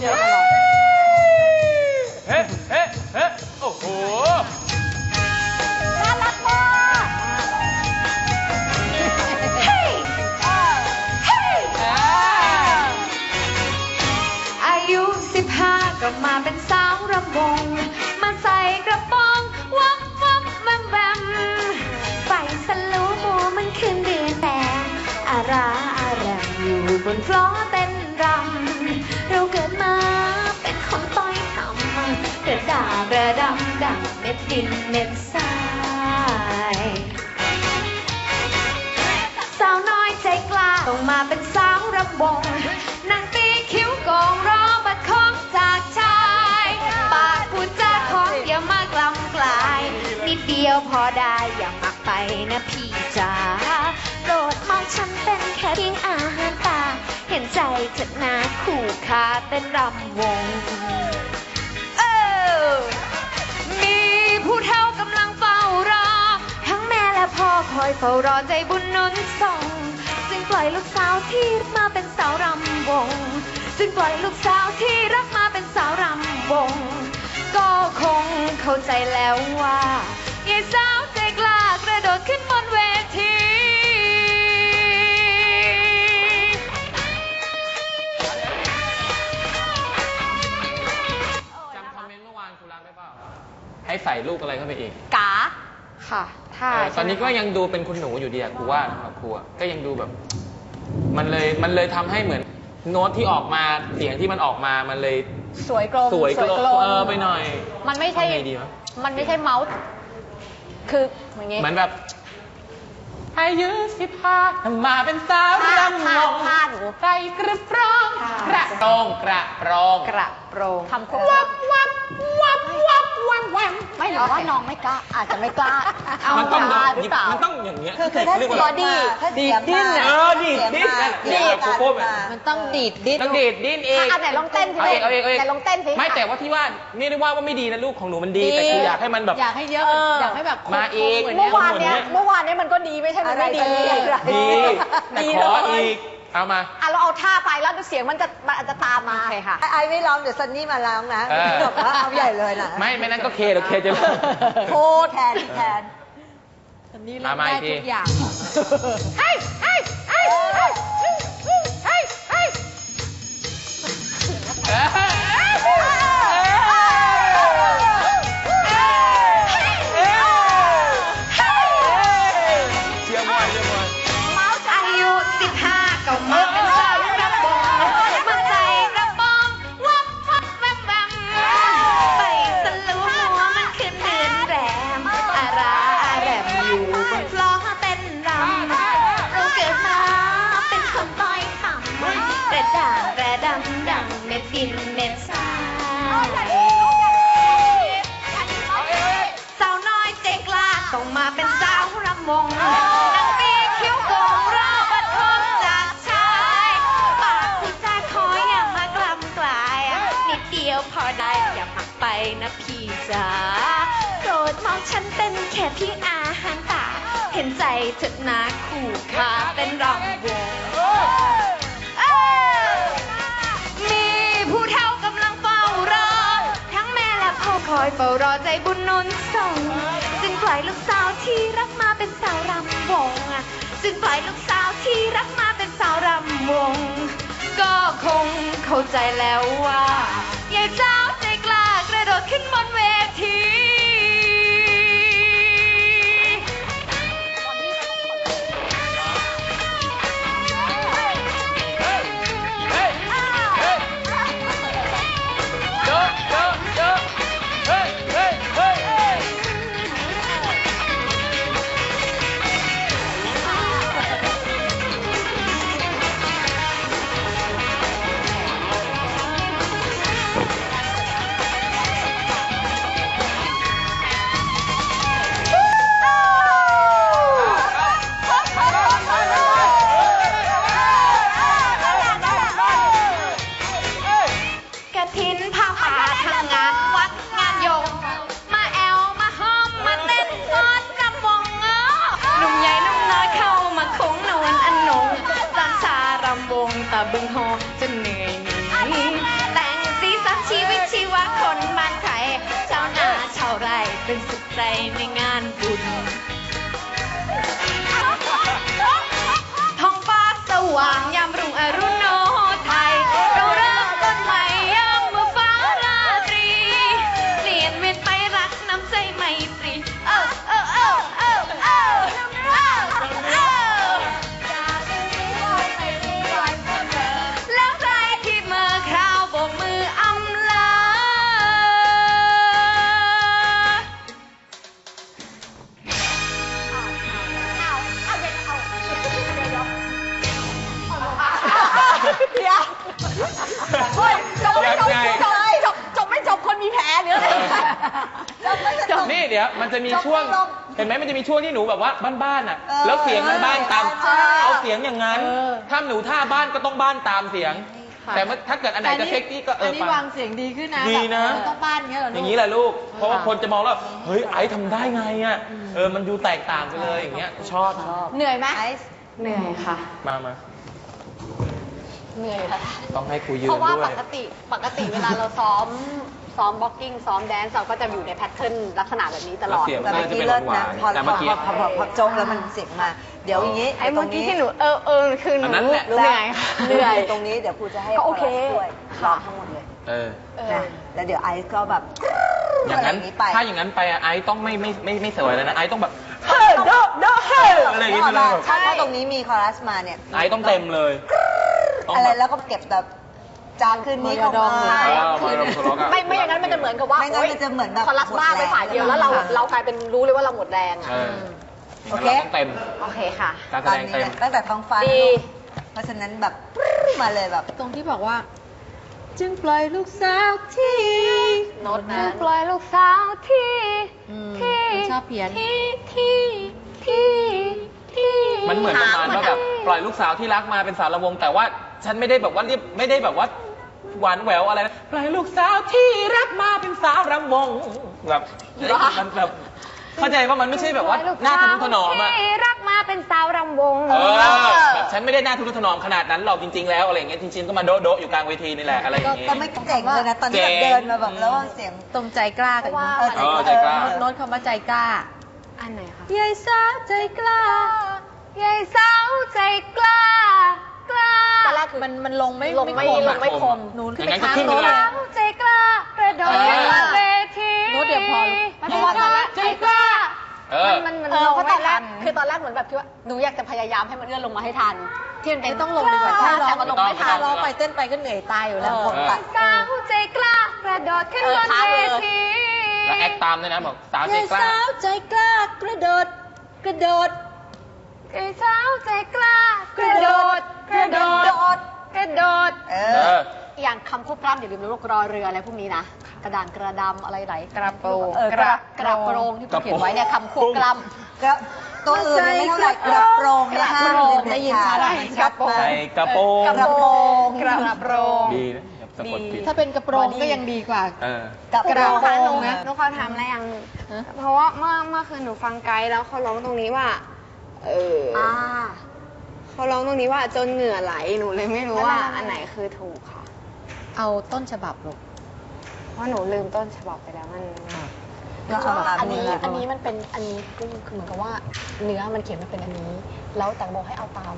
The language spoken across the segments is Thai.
เดียวตลอดเฮ้เฮ้เฮ้โอ้โห น่ารักมากเฮ้ยเฮ้ยอายุสิบห้าก็มาเป็นสาวรำวงมาใส่กระโปรงวับวับแวมแวมไปสลูโมมันคืนเดือนแดงอาราอาแรมอยู่บนฟลอร์เต้าษกระดำดังเม็ดดินเม็ดทรายสาวน้อยใจกล้าต้องมาเป็นสาวรำวงนางตีคิ้วโกงรอบัดของจากชาย ปากพูดจาของอย่ามากลำกลาย นิดเดียวพอได้อย่ามากไปนะพี่จ๋าโปรดมองฉันเป็นแค่เพียงอาหารตา เห็นใจเถิดนาคู่คาเต้นรำวง คอยเฝ้ารอใจบุญหนุนส่ง จึงปล่อยลูกสาวที่รักมาเป็นสาวรำวง จึงปล่อยลูกสาวที่รักมาเป็นสาวรำวง ก็คงเข้าใจแล้วว่ายายสาวใจกล้ากระโดดขึ้นบนเวทีจำคอมเมนต์เมื่อวานครูรักได้เปล่าให้ใส่ลูกอะไรเข้าไปอีก กาค่ะ ท่าเออตอนนี้ก็ยังดูเป็นคุณหนูอยู่ดีอะครูว่านะครับครูอะก็ยังดูแบบ มันเลยมันเลยทำให้เหมือนโน้ตที่ออกมาเสียงที่มันออกมามันเลยสวยกลมสวยกลมเออไปหน่อยมันไม่ใช่ทำไงดีวะมันไม่ใช่เมาส์คืออย่างงี้เหมือนแบบอายุสิบห้ามาเป็นสาวท่ารำวท่างท่าหนูใจกระปรองกระปรองกระปรองกระโปรงทำควบวับวับวับวับ วับวับไม่หรือว่าน้องไม่กล้า อาจจะไม่กล้า เอามันต้องกล้าหรือเปล่า มันต้องอย่างเงี้ยคือคือถ้าเรียกว่าเสียอะไรงมาถ้าเสียงดิ้นมาอะเออดีดดิ้นเสียงมาเสียงแบบโกโก้แบบ มันต้องดีดดิ้น ต้องดีดดิ้นเอง อะไหนลองเต้นสิเอาเองเอาเองเอาเอง ไหนลองเต้นสิไม่แต่ว่าที่ว่าไม่ได้ว่าว่าไม่ดีนะลูกของหนูมันดี แต่คืออยากให้มันแบบ อยากให้เยอะเอออยากให้แบบมาอีกครบๆเมื่อวานเนี้ยเหมือนเนี้ยเมื่อวานเนี้ยมันก็ดีไม่ใช่มันไม่ดี อะไรดีแต่ดีขอเลยอีก เอามา อะเราเอาท่าไปแล้วเสียงมันจะมันอาจจะตามมาโอเคค่ะ ไอ้ไอ้ไม่ร้องเดี๋ยวซันนี่มาร้องนะเออจบแล้วเอาใหญ่เลยนะไม่ไม่นั่นก็เคเดี๋ยวเคจะโคแทนแทนอันนี้มาเล่นมาได้อีกที ทุกอย่าง เฮ้ยเฮ้ยเฮ้ยเฮ้ยาวรำวงนางปีคิ้วโกงรอบัดทองจากชาย ปากผู้จาคอยอย่ามากลำกลาย นิดเดียวพอได้อย่าหักไปนะพี่จ๋าโปรดมองฉันเป็นแค่เพียงอาหารตา เห็นใจเถิดนะคู่ค่าเป็นรองวง คอยเฝ้ารอใจบุญนนุนส่งจึงปล่อยลูกสาวที่รักมาเป็นสาวรำวงจึงปล่อยลูกสาวที่รักมาเป็นสาวรำวง ก็คงเข้าใจแล้วว่ายายจ้า เป็นสุขใจในงานบุญ ท้องฟ้าสว่าง จะมีจบช่วงลงเห็นไหมมันจะมีช่วงที่หนูแบบว่าบ้านๆอะ เออแล้วเสียงมันบ้านตาม ใช่เอาเสียงอย่างนั้นถ้าหนูท่าบ้านก็ต้องบ้านตามเสียงแต่ว่าถ้าเกิดอันไหนจะเซ็กซี่ก็เออัอนนี้ฟัวางเสียงดีขึ้นนะดีนะ แบบต้องบ้านอย่างเงี้ยเหรออลูก ย่างนี้แหละลูก เพราะว่าคนจะมองแล้ว เฮ้ยไอซ์ทำได้ไงอะ เออ มันดูแตกต่างไปเลยอย่างเงี้ย ชอบชอบเหนื่อยไหมไอซ์เหนื่อยค่ะ มามาเหนื่อยค่ะ ต้องให้ครูยืนเพราะว่าด้วปย กติปกติเวลาเราซ้อม ซ้อมบล็อกกิ้งซ้อมแดนซ์เราก็จะอยู่ในแพทเทิร์นลักษณะแบบนี้ตลอดแล้วเสียงแต่เมื่อกี้เลิศนะพอแต่พเมื่ออกี้ พอพอพอจงแล้วมันเสียงมา เดี๋ยวอย่างนี้ไอ้เมื่อกี้ที่หนูเออเออคือหอันูนนั้นแหละ เหนื่อยค่ะเหนื่อย ตรงนี้เดี๋ยวครูจะให้ก็โอเคครัสด้วยร้องทั้งหมดเลยเออ เออ นะแล้วเดี๋ยวไอซ์ก็แบบอย่างนั้นะไรไป ถ้าอย่างนั้นไปอะไอซ์ต้องไม่ไม่ไม่ไม่สวยเลยนะ ไอซ์ต้องแบบ เฮ้ยโดโดเฮ้ยอะไรอย่างงี้ไปเลย ถ้าถ้าตรงนี้มีคอรัสมาเนี่ยไอซ์ต้องเต็มเลย ต้องอะไรแบบ แล้วก็เก็บแบบจานคืนนี้ของมายาดองมา เออมาดองทะเลาะกันไม่ไม่อย่างนั้นมันจะเหมือนกับว่าไม่งั้นโอ๊ยมันจะเหมือนแบบคอรัสบ้าไปฝ่ายเดียวแล้วเราหมดแรง เรากลายเป็นรู้เลยว่าเราหมดแรงอะเออโออย่างเคนั้นเราต้องเต็ม โอเคค่ะ การแสตอนดงนี้เต็ม เนี่ยตั้งแต่ท้องฟ้าดี เพราะฉะนั้นแบบมาเลยแบบ ตรงที่บอกว่า จึงปล่อยลูกสาวที่โน้ตจึนั้งนปล่อยลูกสาวที่อืมที่ชอบเพี้ยน ที่ที่ที่ที่มันเหมือนประมาณว่าแบบปล่อยลูกสาวที่รักมาเป็นสารวงศ์แต่ว่าฉันไม่ได้แบบว่าเรียบไม่ได้แบบว่า หวานแหววอะไรนะปล่อยลูกสาวที่รักมาเป็นสาวรำวงแบบมันแบบเข้าใจว่ามันไม่ใช่แบบว่าหน้าทะนุถนอมอะ ที่รักมาเป็นสาวรำวง เออแบบฉันไม่ได้หน้าทะนุถนอมขนาดนั้นหรอกจริง ๆ แล้วอะไรอย่างเงี้ยจริงๆก็มาโดะโดะอยู่กลางเวทีนี่แหละอะไรอย่างเงี้ย ก็ไม่เจ๋งเลยนะ ตอนที่แบบเจ๋ง เดินมาแบบแล้วว่าเสียง ตรงใจกล้ากันเพราะว่าเนอะเออเออใจกล้าโน้ตโน้ตคำว่าใจกล้า อันไหนคะ ยายสาวใจกล้ายายสาวใจกล้า กล้าตอน แรกคือมันมันลงไม่ลงไม่คมลงไม่คมหนูอขึ้นย่างไปนั้นก็ข้างขึ้นไปโน้ตเลยอะสาวใจกล้ากระโดดเออเวทีโน้ตเดียวพอเพราะว่าตอนแรกใจกล้าเออมันมันเอลองเพราะตไม่อนแรทักนคือตอนแรกเหมือนแบบที่ว่าหนูอยากจะพยายามให้มันเอื้อนลงมาให้ทันที่มันเป็นไม่ต้องลงดีกว่าใช่ถ้าร้องแต่มันลงไม่ทันไม่ต้องร้องไปเต้นไปก็เหนื่อยตายอยู่แล้วเออผมตัดสาวใจกล้ากระโดดขึ้นเออบนค้างเวเลยทีแล้วแอคตามด้วยนะบอกสาวใจยายกล้าสาวใจกล้ากระโดดกระโดดยายสาวใจกล้ากระโดด กระโดด กระโดด เอเออ อ อย่างคำควบกล้ำอย่าลืมนะลูกรอเรืออะไรพวกนี้นะ กระดานกระดำอะไรไหลกระโปรงเออกระกระโปรงที่คุณเขียนไว้เนี่ยคำควบกล้ำ กระตัวอื่นเนี่ยไม่เท่าไหร่กระโปรงเนี่ยห้ามกระโปรงเด็ได้ยินชัดขาได้ยินชัดใส่กระโปรงกระโปรงกระโปรง ดีนะอย่าสะกดผิดถ้าเป็นกระโปรงก็ยังดีกว่า เออ กระกระโปรโปรงงคะหนูนะ หนูขอถามอะไรอย่างหนึ่งฮะ เพราะว่าเมื่อเมื่อคืนหนูฟังไกด์แล้วเขาร้องตรงนี้ว่า เออออ่า เขาร้องตรงนี้ว่าจนเหงื่อไหลหนูเลยไม่รู้ว่า อันไหนคือถูกค่ะ เอาต้นฉบับลูกเพราะหนูลืมต้นฉบับไปแล้วมันก็เอาแบบอันนี้นี้อันนี้มันเป็นอันนี้คือคือเหมือนกับว่า เนื้อมันเขียนมาเป็นอันนี้ แล้วแต่บอกให้เอาตาม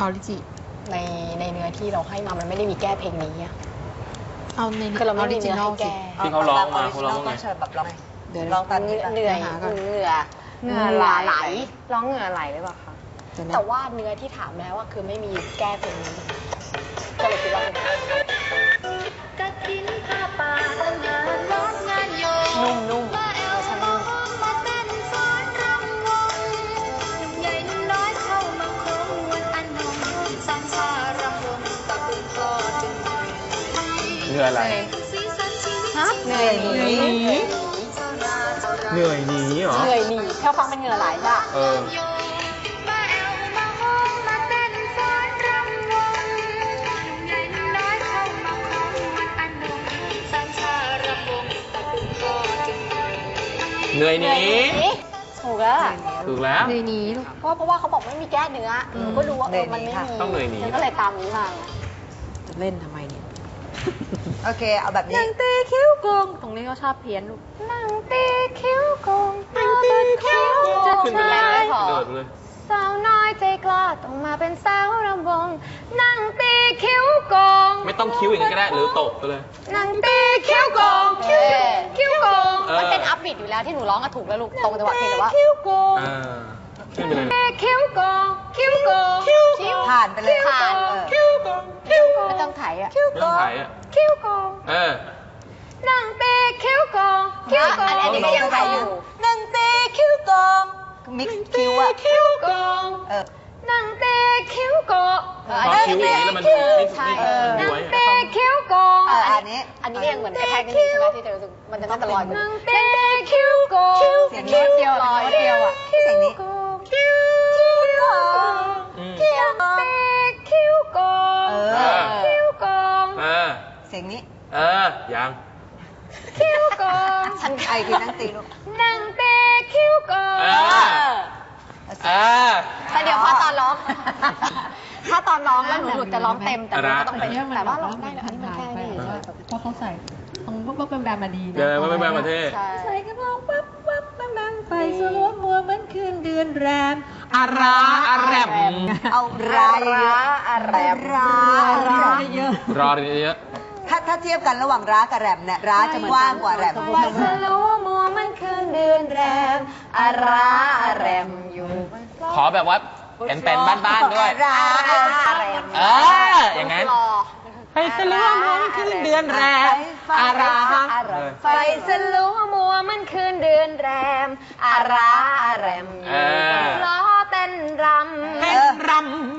ออริจิในในเนื้อที่เราให้มามันไม่ได้มีแก้เพลงนี้อะเอาในคือเราไม่มีจิเนื้อให้แก้ที่เขาร้องมาเขาร้องไงต้นฉบับร้องไงเดี๋ยวร้องตามนี้เหนื่อยหาก่อนเหงื่อเหงื่อไหลไหลร้องเหงื่อไหลหรือเปล่า คะเดี๋ยวนะแต่ว่าเนื้อที่ถามแล้วว่าคือไม่มีแก้เพลงนี้ก็เลยคิดว่าเป็นกะทินผ้าป่าทหารร้องงานโยนุ่มนุ่มๆเวอร์ชันนุ่มมาเต้นฟ้อนรำวงหนุ่มใหญ่หนุ่มน้อยเข้ามาคงมวนอันนงสร้างชารำวงตะบึงก็จึงเหนื่อยอะไร สีสันชีวิตฮะเหนื่อยหนี เหนื่อยหนีเหรอ เหนื่อยหนีแค่ฟังเป็นเหงื่อไหลจ้ะ เออ เหนื่อยหนีถูกแล้วถูกแล้วในนี้ลูกเพราะว่าเพราะว่าเขาบอกไม่มีแก้เนื้ออหนูก็รู้ว่าเออมันไม่มีต้องเหนื่อยหนี ฉันก็เลยตามนี้มาไงจะเล่นทำไมเนี่ยโอเค เอาแบบนี้ นางตีคิ้วโกงตรงนี้ก็ชอบเพี้ยนลูก นั่งตีคิ้วโกงเอาแต่คิ้วจะขึ้นไปเลยใช้โดดเลย สาวน้อยใจกล้า ต้องมาเป็นสาวรำวงนั่งตีคิ้วโกงไม่ต้องคิ้วอย่างนี้ก็ได้หรือตบไปเลย นั่งตีคิ้วโกงเอคิ้วอคิ้วโกงเออ มันเป็นอัพบิดอยู่แล้วที่หนูร้องก็ถูกแล้วลูกตรงจังหวะเพลงแต่ว่า คิ้วโกงอ่าขึ้นไปเลยตีคิ้วโกงคิ้วโกงคิ้วผ่านไปเลยผ่านเออ คิ้วโกงคิ้วโกงไม่ต้องไถอะคิ้วไม่โกต้องงถ่ายอะคิ้วโกงเออ นั่งตีคิ้วโกงคิ้วโกง อันนี้ก็ยังไถอยู่ นั่งตีคิ้วโกงมิกซ์คิ้วอะ คิ้วโกง เออ นั่งตีคิ้วโกงเออพออันคิ้วนี้อย่างนี้แล้วมันไม่ไม่ใช่ไม่เออไม่นั่งย้วยตีอะคิ้วโกงเอออันนี้ อันนี้ก็ยังเหมือนกระแทกนิดนึงใช่ไหมที่เธอรู้สึกมันจะน่าจะลอยกว่านั่นี้งตีคิ้วโกงเสียงโน้ตเดียวลอยโน้ตเดียวอะเสียงนี้ โกงคิ้วโกงอืมคิ้วตีคิ้วโกงเอเอออคิ้วโกงเออเสียงนี้เออยัง คิ้วโกงฉันไอคือนั่งตีลูก นั่งตีคิ้วโกงเออเออแต่เดี๋ยวพอตอนร้อง ถ้าตอนร้องแล้วหนูหลุดจะร้องเต็มแต่มันก็ต้องเป็นแต่ว่าร้องได้นะอันนี้มันแค่นี้ใช่เพราะเขาใส่ตรงปุ๊บปุ๊บเป็นแบรนด์มาดีนะเดี๋ยวไม่เป็นประเทศใช่ใส่กระโปรงปั๊บปั๊บปั๊บปั๊บไฟสลัวมัวเหมันคืนเดือนแรมอาราอาแรมเอาร้ายเยอะอะไรร้าร้าเยอะรอเยอะ ถ้าถ้าเทียบกันระหว่างร้ากับแรมเนี่ยร้าจะกว้างกว่าแรมไฟสลัวมัวมันคืนเดือนแรมอาราอาแรมอยู่ขอแบบว่าเป็นเป็นๆบ้านๆด้วยร้าเอออย่างนั้นรอไปสลัวมันขึ้นเดือนแรมอาราเออไฟสลัวมัวมันคืนเดือนแรมอาราอาแรมอเอยู่อล้อเต้นรำเต้นร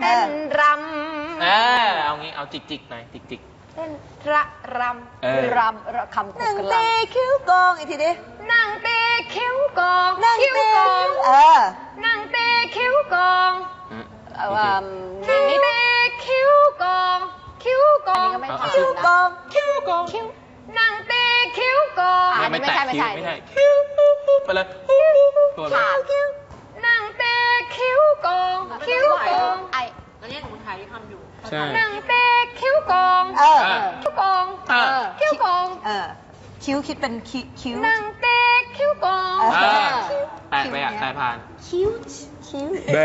เต้นรำเออเอางี้เอาจิกๆหน่อยจิกำเต้น ระรๆเออรำระคำกุนั่งกตีลคิ้วโกงอีกทีดิำนั่งเตะคิ้วกองนั่งคิ้วตีกองเออนั่งเตะคิ้วกองำเอ่อนั่งนิดเตะคิ้วกองคิ้วกอันองนี้ก็ไม่เอาผ่านคิ้วโกนะงคิ้วกองคิ้วนั่งเตะคิ้วกองอันนี้ไม่ใช่ไม่ใช่ ไม่ใช่คิ้วไปเลยตัวเลยผ่านนั่งเตะคิ้วกองคิ้วกอง ไอ ใช่นั่งเตะคิ้วกองเออ คิ้วกองเออ คิ้วกองเออคิ้วคิดเป็นคิคิ้วนั่งเตะคิ้วกองเอเอออแปลกไปอะสายพาน คิ้วคิ้วเบ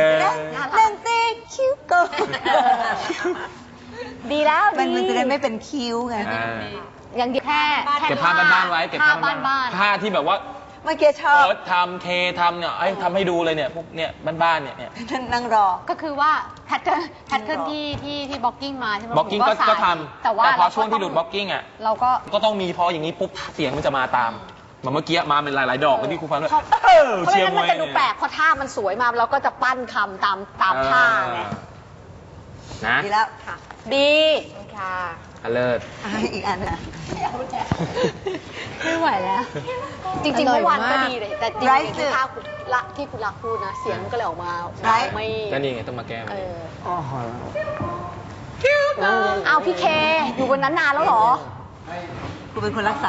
นั่งตีคิ้วโกงดีแล้วมันมันดีจะได้ไม่เป็นคิ้วไง อ่ายังแค่แค่เก็บภาพบ้านๆไว้ เก็บภาพบ้านบ้านผ้าที่แบบว่า เมื่อกี้ชอบ เอิร์ธทำเคทำเนี่ยไอ้ทำให้ดูเลยเนี่ยพวกเนี่ยบ้านๆเนี่ยเนี่ย นั่งรอ ก็คือว่าแพทเทิร์นแพทเทิร์นที่ที่ที่บล็อกกิ้งมาใช่ไหมบล็อกกิ้งก็ใส่ก็ทำแต่ว่าพอเราช่วงที่หต้ลุอดบล็อกกิ้งอะ เราก็ ก็ต้องมีพออย่างนี้ปุ๊บเสียงมันจะมาตามเหมือนเมื่อกี้มาเป็นหลายๆ ดอกเลยที่ครูฟันว่าเพราะเออเพราะเชียไม่ร์งั้นมมัวนยจะดูแปลกเพราะท่ามันสวยมาเราก็จะปั้นคำตามตามท่าไงนะ ดีแล้ว ดี ค่ะ อเลิศ อะอีกอันนะ ไม่ไหวแล้ว จริงๆอร่อยเมื่อวานก็มาก ดีเลยแต่จริงไรๆซ์ที่ท่าคุณละที่คุณรักพูดนะ เสียงมันก็เลยออกมาไรซ์ไม่ก็นี่ไงต้องมาแก้เอมันออ้าวพี่เค อยู่บนนั้นนานแล้วเหรอ กูเป็นคนรักษา